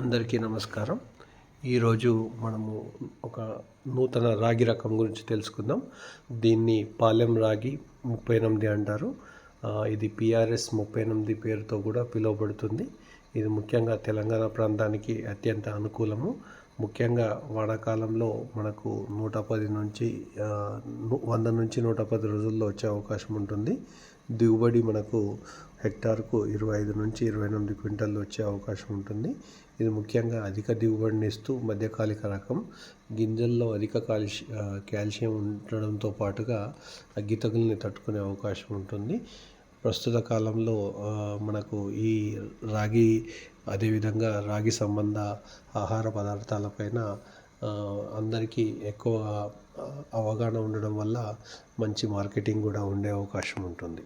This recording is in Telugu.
అందరికీ నమస్కారం. ఈరోజు మనము ఒక నూతన రాగి రకం గురించి తెలుసుకుందాం. దీన్ని పాలెం రాగి ముప్పై ఎనిమిది అంటారు. ఇది పిఆర్ఎస్ ముప్పై ఎనిమిది పేరుతో కూడా పిలువబడుతుంది. ఇది ముఖ్యంగా తెలంగాణ ప్రాంతానికి అత్యంత అనుకూలము. ముఖ్యంగా వానాకాలంలో మనకు నూట పది నుంచి వంద నుంచి నూట పది రోజుల్లో వచ్చే అవకాశం ఉంటుంది. దిగుబడి మనకు హెక్టార్కు ఇరవై ఐదు నుంచి ఇరవై ఎనిమిది క్వింటల్ వచ్చే అవకాశం ఉంటుంది. ఇది ముఖ్యంగా అధిక దిగుబడిని ఇస్తూ మధ్యకాలిక రకం. గింజల్లో అధిక కాల్షి కాల్షియం ఉండడంతో పాటుగా అగ్గి తగులని తట్టుకునే అవకాశం ఉంటుంది. ప్రస్తుత కాలంలో మనకు ఈ రాగి అదేవిధంగా రాగి సంబంధ ఆహార పదార్థాలపైన అందరికీ ఎక్కువ అవగాహన ఉండడం వల్ల మంచి మార్కెటింగ్ కూడా ఉండే అవకాశం ఉంటుంది.